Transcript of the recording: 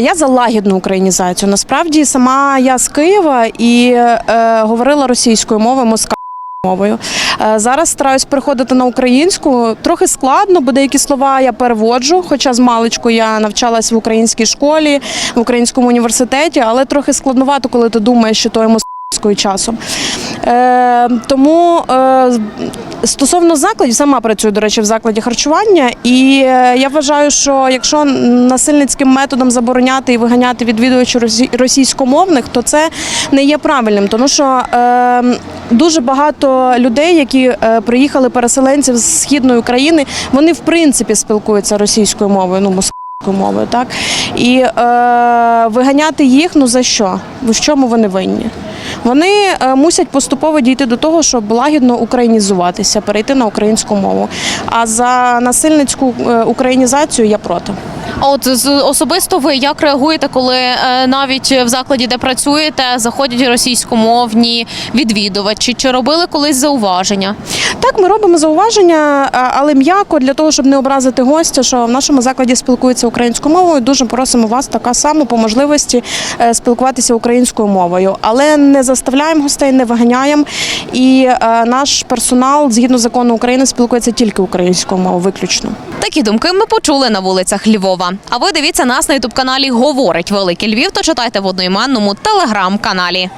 Я за лагідну українізацію. Насправді сама я з Києва і е, говорила російською мовою, москальською мовою. Е, зараз стараюсь переходити на українську. Трохи складно, бо деякі слова я переводжу. Хоча з маличку я навчалась в українській школі, в українському університеті, але трохи складновато, коли ти думаєш, що то є москальською часом. Е, тому е, стосовно закладів, сама працюю, до речі, в закладі харчування, і е, я вважаю, що якщо насильницьким методом забороняти і виганяти відвідувачів росі- російськомовних, то це не є правильним, тому що дуже багато людей, які приїхали переселенців з східної України, вони в принципі спілкуються російською мовою, ну мовою, так і е, виганяти їх, ну за що? В чому вони винні? Вони е, мусять поступово дійти до того, щоб лагідно українізуватися, перейти на українську мову. А за насильницьку е, українізацію я проти. А от особисто ви як реагуєте, коли е, навіть в закладі, де працюєте, заходять російськомовні відвідувачі? Чи робили колись зауваження? Так, ми робимо зауваження, але м'яко для того, щоб не образити гостя, що в нашому закладі спілкуються українською мовою. Дуже просимо вас така само по можливості е, спілкуватися українською мовою, але не заставляємо гостей, не виганяємо. І е, наш персонал згідно закону України спілкується тільки українською мовою, виключно. Такі думки ми почули на вулицях Львова. А ви дивіться нас на ютуб каналі Говорить Великий Львів та читайте в одноіменному телеграм-каналі.